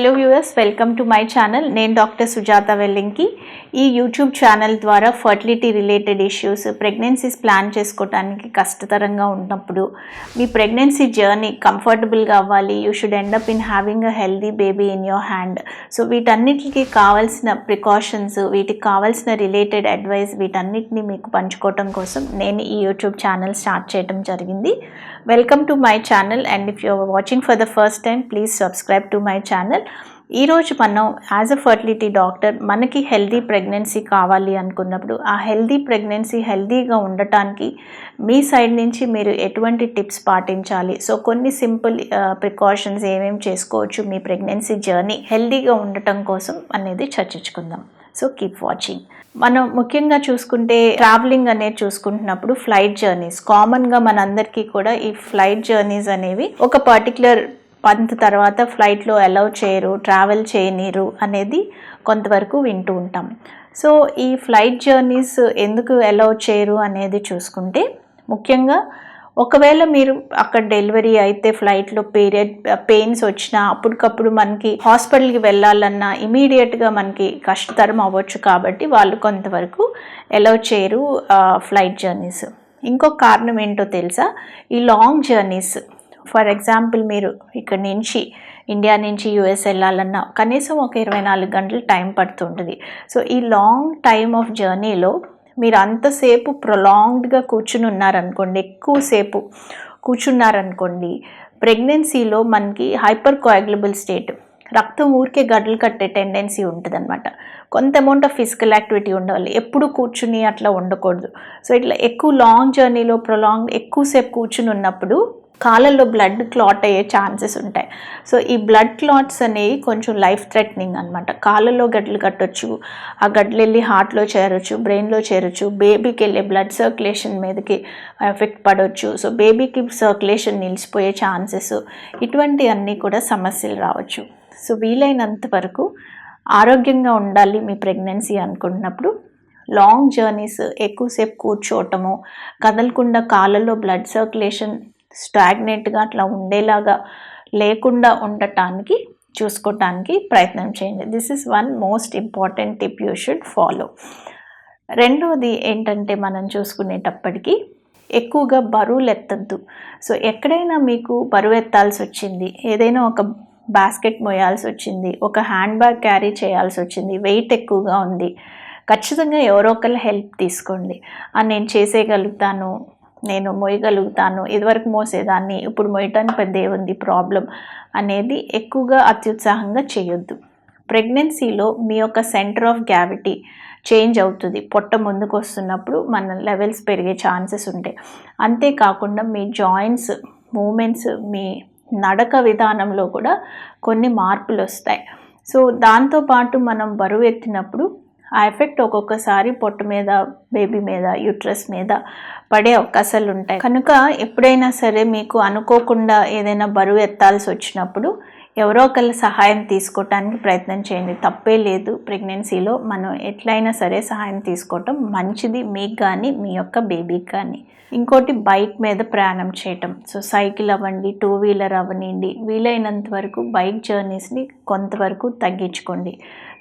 Hello viewers welcome to my channel నేను doctor Sujatha Vellinki. ఈ YouTube channel ద్వారా fertility related issues pregnancies plan చేసుకోవటానికి కష్టతరంగా ఉన్నప్పుడు మీ ప్రెగ్నెన్సీ జర్నీ కంఫర్టబుల్గా అవ్వాలి. You should end up in having a healthy baby in your hand. So వీటన్నిటికీ కావాల్సిన ప్రికాషన్స్ వీటికి కావాల్సిన రిలేటెడ్ అడ్వైస్ వీటన్నిటిని మీకు పంచుకోవటం కోసం నేను ఈ యూట్యూబ్ ఛానల్ స్టార్ట్ చేయడం జరిగింది. Welcome to my channel. And if you watching for the first time please subscribe to my channel. ఈరోజు మనం యాజ్ అ ఫర్టిలిటీ డాక్టర్ మనకి హెల్దీ ప్రెగ్నెన్సీ కావాలి అనుకున్నప్పుడు ఆ హెల్దీ ప్రెగ్నెన్సీ హెల్దీగా ఉండటానికి మీ సైడ్ నుంచి మీరు ఎటువంటి టిప్స్ పాటించాలి? సో కొన్ని సింపుల్ ప్రికాషన్స్ ఏమేమి చేసుకోవచ్చు మీ ప్రెగ్నెన్సీ జర్నీ హెల్దీగా ఉండటం కోసం అనేది చర్చించుకుందాం. సో కీప్ వాచింగ్ మనం ముఖ్యంగా చూసుకుంటే ట్రావెలింగ్ అనేది చూసుకుంటున్నప్పుడు ఫ్లైట్ జర్నీస్ కామన్గా మనందరికీ కూడా ఈ ఫ్లైట్ జర్నీస్ అనేవి ఒక పర్టికులర్ పంత్ తర్వాత ఫ్లైట్లో అలౌ చేయరు ట్రావెల్ చేయనీరు అనేది కొంతవరకు వింటూ ఉంటాం. సో ఈ ఫ్లైట్ జర్నీస్ ఎందుకు అలౌ చేయరు అనేది చూసుకుంటే ముఖ్యంగా ఒకవేళ మీరు అక్కడ డెలివరీ అయితే ఫ్లైట్లో పీరియడ్ పెయిన్స్ వచ్చినా అప్పటికప్పుడు మనకి హాస్పిటల్కి వెళ్ళాలన్నా ఇమీడియట్గా మనకి కష్టతరం అవ్వచ్చు కాబట్టి వాళ్ళు కొంతవరకు అలౌ చేయరు ఫ్లైట్ జర్నీస్ ఇంకొక కారణం ఏంటో తెలుసా? ఈ లాంగ్ జర్నీస్ ఫర్ ఎగ్జాంపుల్ మీరు ఇక్కడ నుంచి ఇండియా నుంచి యూఎస్ వెళ్ళాలన్నా కనీసం ఒక ఇరవై నాలుగు గంటలు టైం పడుతుంటుంది. సో ఈ లాంగ్ టైమ్ ఆఫ్ జర్నీలో మీరు అంతసేపు ప్రొలాంగ్డ్గా కూర్చుని ఉన్నారనుకోండి ఎక్కువసేపు కూర్చున్నారనుకోండి ప్రెగ్నెన్సీలో మనకి హైపర్ కోయాగ్లబుల్ స్టేట్ రక్తం ఊరికే గడ్డలు కట్టే టెండెన్సీ ఉంటుందన్నమాట. కొంత అమౌంట్ ఆఫ్ ఫిజికల్ యాక్టివిటీ ఉండాలి ఎప్పుడు కూర్చుని అట్లా ఉండకూడదు. సో ఇట్లా ఎక్కువ లాంగ్ జర్నీలో ప్రొలాంగ్ ఎక్కువసేపు కూర్చుని ఉన్నప్పుడు కాళ్ళల్లో బ్లడ్ క్లాట్ అయ్యే ఛాన్సెస్ ఉంటాయి. సో ఈ బ్లడ్ క్లాట్స్ అనేవి కొంచెం లైఫ్ థ్రెటనింగ్ అనమాట కాళ్ళలో గడ్డలు కట్టొచ్చు ఆ గడ్డలు వెళ్ళి హార్ట్లో చేరొచ్చు బ్రెయిన్లో చేరొచ్చు బేబీకి వెళ్ళే బ్లడ్ సర్క్యులేషన్ మీదకి ఎఫెక్ట్ పడవచ్చు సో బేబీకి సర్క్యులేషన్ నిలిచిపోయే ఛాన్సెస్ ఇటువంటి అన్నీ కూడా సమస్యలు రావచ్చు. సో వీలైనంత వరకు ఆరోగ్యంగా ఉండాలి మీ ప్రెగ్నెన్సీ అనుకుంటున్నప్పుడు. లాంగ్ జర్నీస్ ఎక్కువసేపు కూర్చోవటము కదలకుండా కాళ్ళలో బ్లడ్ సర్క్యులేషన్ స్టాగ్నెట్గా అట్లా ఉండేలాగా లేకుండా ఉండటానికి చూసుకోవటానికి ప్రయత్నం చేయండి. This is one most important tip you should follow రెండవది ఏంటంటే మనం చూసుకునేటప్పటికీ ఎక్కువగా బరువులు ఎత్తద్దు సో ఎక్కడైనా మీకు బరువు ఎత్తాల్సి వచ్చింది ఏదైనా ఒక బాస్కెట్ మోయాల్సి వచ్చింది ఒక హ్యాండ్ బ్యాగ్ క్యారీ చేయాల్సి వచ్చింది వెయిట్ ఎక్కువగా ఉంది ఖచ్చితంగా ఎవరో ఒకరు హెల్ప్ తీసుకోండి. నేను చేసేయగలుగుతాను నేను మోయగలుగుతాను ఇదివరకు మోసేదాన్ని ఇప్పుడు మోయటానికి పెద్ద ఏముంది? ప్రాబ్లం అనేది ఎక్కువగా అత్యుత్సాహంగా చేయొద్దు. ప్రెగ్నెన్సీలో మీ యొక్క సెంటర్ ఆఫ్ గ్రావిటీ చేంజ్ అవుతుంది. పొట్ట ముందుకు వస్తున్నప్పుడు మన లెవెల్స్ పెరిగే ఛాన్సెస్ ఉంటాయి. అంతేకాకుండా మీ జాయింట్స్ మూమెంట్స్ మీ నడక విధానంలో కూడా కొన్ని మార్పులు వస్తాయి. సో దాంతోపాటు మనం బరువు ఎత్తినప్పుడు ఆ ఎఫెక్ట్ ఒక్కొక్కసారి పొట్టు మీద బేబీ మీద యూట్రస్ మీద పడే అవకాశాలు ఉంటాయి కనుక ఎప్పుడైనా సరే మీకు అనుకోకుండా ఏదైనా బరువు ఎత్తాల్సి వచ్చినప్పుడు ఎవరో ఒకళ్ళ సహాయం తీసుకోవటానికి ప్రయత్నం చేయండి. తప్పే లేదు ప్రెగ్నెన్సీలో మనం ఎట్లయినా సరే సహాయం తీసుకోవటం మంచిది మీకు కానీ మీ యొక్క బేబీకి కానీ ఇంకోటి బైక్ మీద ప్రయాణం చేయటం. సో సైకిల్ అవ్వండి టూ వీలర్ అవ్వనివ్వండి వీలైనంత వరకు బైక్ జర్నీస్ని కొంతవరకు తగ్గించుకోండి.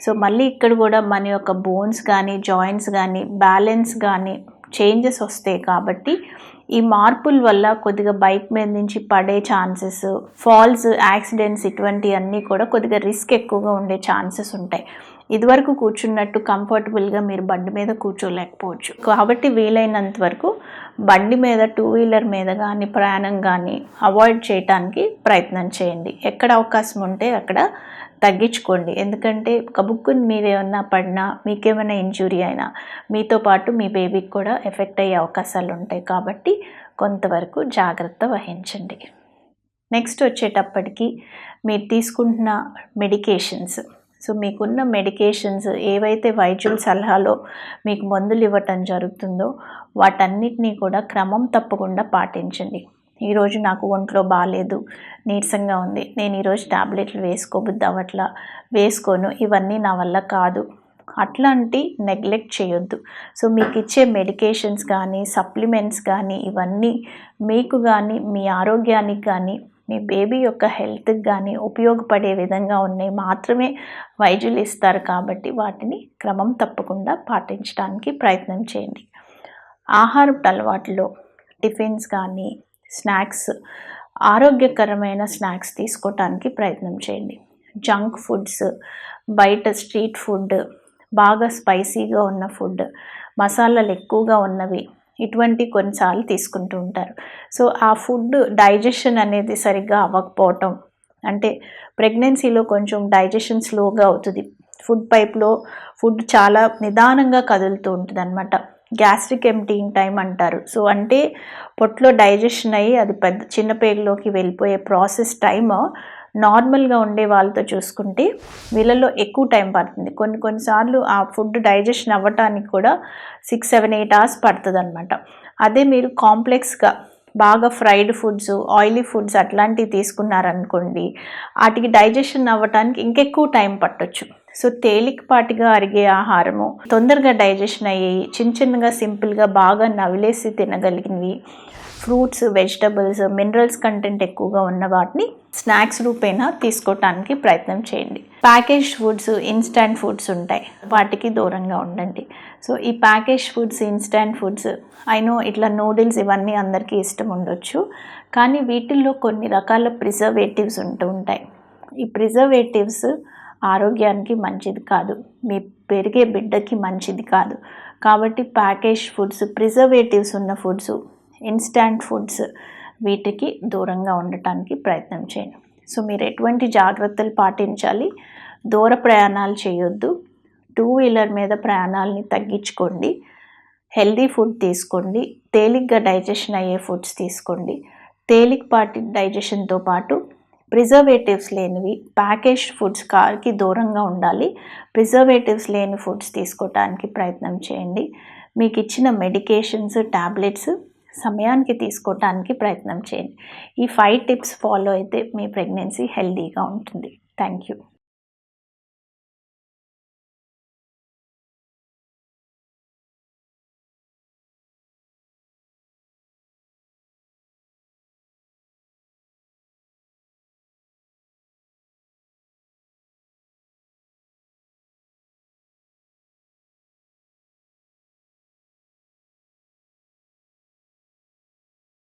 సో మళ్ళీ ఇక్కడ కూడా మన యొక్క బోన్స్ కానీ జాయింట్స్ కానీ బ్యాలెన్స్ కానీ చేంజెస్ వస్తాయి కాబట్టి ఈ మార్పుల వల్ల కొద్దిగా బైక్ మీద నుంచి పడే ఛాన్సెస్ ఫాల్స్ యాక్సిడెంట్స్ ఇటువంటివన్నీ కూడా కొద్దిగా రిస్క్ ఎక్కువగా ఉండే ఛాన్సెస్ ఉంటాయి. ఇదివరకు కూర్చున్నట్టు కంఫర్టబుల్గా మీరు బండి మీద కూర్చోలేకపోవచ్చు. కాబట్టి వీలైనంత వరకు బండి మీద టూ వీలర్ మీద కానీ ప్రయాణం కానీ అవాయిడ్ చేయడానికి ప్రయత్నం చేయండి. ఎక్కడ అవకాశం ఉంటే అక్కడ తగ్గించుకోండి. ఎందుకంటే కబుక్కుని మీరు ఏమన్నా పడినా మీకేమైనా ఇంజురీ అయినా మీతో పాటు మీ బేబీకి కూడా ఎఫెక్ట్ అయ్యే అవకాశాలు ఉంటాయి. కాబట్టి కొంతవరకు జాగ్రత్త వహించండి. నెక్స్ట్ వచ్చేటప్పటికి మీరు తీసుకుంటున్న మెడికేషన్స్. సో మీకున్న మెడికేషన్స్ ఏవైతే వైద్యుల సలహాలో మీకు మందులు ఇవ్వటం జరుగుతుందో వాటన్నిటినీ కూడా క్రమం తప్పకుండా పాటించండి. ఈరోజు నాకు ఒంట్లో బాగాలేదు నీరసంగా ఉంది. నేను ఈరోజు టాబ్లెట్లు వేసుకోబుద్ది అవ్వట్లా వేసుకోను. ఇవన్నీ నా వల్ల కాదు. అట్లాంటి నెగ్లెక్ట్ చేయొద్దు. సో మీకు ఇచ్చే మెడికేషన్స్ కానీ సప్లిమెంట్స్ కానీ ఇవన్నీ మీకు కానీ మీ ఆరోగ్యానికి కానీ మీ బేబీ యొక్క హెల్త్కి కానీ ఉపయోగపడే విధంగా ఉన్నాయి మాత్రమే వైద్యులు ఇస్తారు కాబట్టి వాటిని క్రమం తప్పకుండా పాటించడానికి ప్రయత్నం చేయండి. ఆహారపు అలవాట్లో టిఫిన్స్ కానీ స్నాక్స్ ఆరోగ్యకరమైన స్నాక్స్ తీసుకోవటానికి ప్రయత్నం చేయండి. జంక్ ఫుడ్స్ బయట స్ట్రీట్ ఫుడ్ బాగా స్పైసీగా ఉన్న ఫుడ్ మసాలాలు ఎక్కువగా ఉన్నవి ఇటువంటి కొన్నిసార్లు తీసుకుంటూ ఉంటారు. సో ఆ ఫుడ్ డైజెషన్ అనేది సరిగ్గా అవ్వకపోవటం అంటే ప్రెగ్నెన్సీలో కొంచెం డైజెషన్ స్లోగా అవుతుంది. ఫుడ్ పైప్లో ఫుడ్ చాలా నిదానంగా కదులుతూ ఉంటుంది అనమాట గ్యాస్ట్రిక్ ఎంటీయింగ్ టైం అంటారు. సో అంటే పొట్లో డైజెషన్ అయ్యి అది పెద్ద చిన్న పేగులోకి వెళ్ళిపోయే ప్రాసెస్ టైమ్ నార్మల్గా ఉండే వాళ్ళతో చూసుకుంటే వీళ్ళల్లో ఎక్కువ టైం పడుతుంది. కొన్ని కొన్నిసార్లు ఆ ఫుడ్ డైజెషన్ అవ్వటానికి కూడా సిక్స్ సెవెన్ ఎయిట్ అవర్స్ పడుతుంది అనమాట అదే మీరు కాంప్లెక్స్గా బాగా ఫ్రైడ్ ఫుడ్స్ ఆయిలీ ఫుడ్స్ అట్లాంటివి తీసుకున్నారనుకోండి వాటికి డైజెషన్ అవ్వటానికి ఇంకెక్కువ టైం పట్టొచ్చు. సో తేలికపాటిగా అరిగే ఆహారము తొందరగా డైజెషన్ అయ్యి చిన్న చిన్నగా సింపుల్గా బాగా నవిలేసి తినగలిగినవి ఫ్రూట్స్ వెజిటబుల్స్ మినరల్స్ కంటెంట్ ఎక్కువగా ఉన్న వాటిని స్నాక్స్ రూపేణా తీసుకోవటానికి ప్రయత్నం చేయండి. ప్యాకేజ్ ఫుడ్స్ ఇన్స్టాంట్ ఫుడ్స్ ఉంటాయి. వాటికి దూరంగా ఉండండి. సో ఈ ప్యాకేజ్ ఫుడ్స్ ఇన్స్టాంట్ ఫుడ్స్ అయినో ఇట్లా నూడిల్స్ ఇవన్నీ అందరికీ ఇష్టం ఉండొచ్చు. కానీ వీటిల్లో కొన్ని రకాల ప్రిజర్వేటివ్స్ ఉంటూ ఉంటాయి. ఈ ప్రిజర్వేటివ్స్ ఆరోగ్యానికి మంచిది కాదు. మీ పెరిగే బిడ్డకి మంచిది కాదు. కాబట్టి ప్యాకేజ్ ఫుడ్స్ ప్రిజర్వేటివ్స్ ఉన్న ఫుడ్స్ ఇన్స్టాంట్ ఫుడ్స్ వీటికి దూరంగా ఉండటానికి ప్రయత్నం చేయండి. సో మీరు ఎటువంటి జాగ్రత్తలు పాటించాలి? దూర ప్రయాణాలు చేయొద్దు. టూ వీలర్ మీద ప్రయాణాలని తగ్గించుకోండి. హెల్దీ ఫుడ్ తీసుకోండి. తేలిగ్గా డైజెషన్ అయ్యే ఫుడ్స్ తీసుకోండి. తేలికపాటి డైజెషన్తో పాటు ప్రిజర్వేటివ్స్ లేనివి ప్యాకేజ్ ఫుడ్స్ కార్కి దూరంగా ఉండాలి. ప్రిజర్వేటివ్స్ లేని ఫుడ్స్ తీసుకోవటానికి ప్రయత్నం చేయండి. మీకు ఇచ్చిన మెడికేషన్స్ ట్యాబ్లెట్స్ సమయానికి తీసుకోవటానికి ప్రయత్నం చేయండి. ఈ ఫైవ్ టిప్స్ ఫాలో అయితే మీ ప్రెగ్నెన్సీ హెల్దీగా ఉంటుంది. Thank you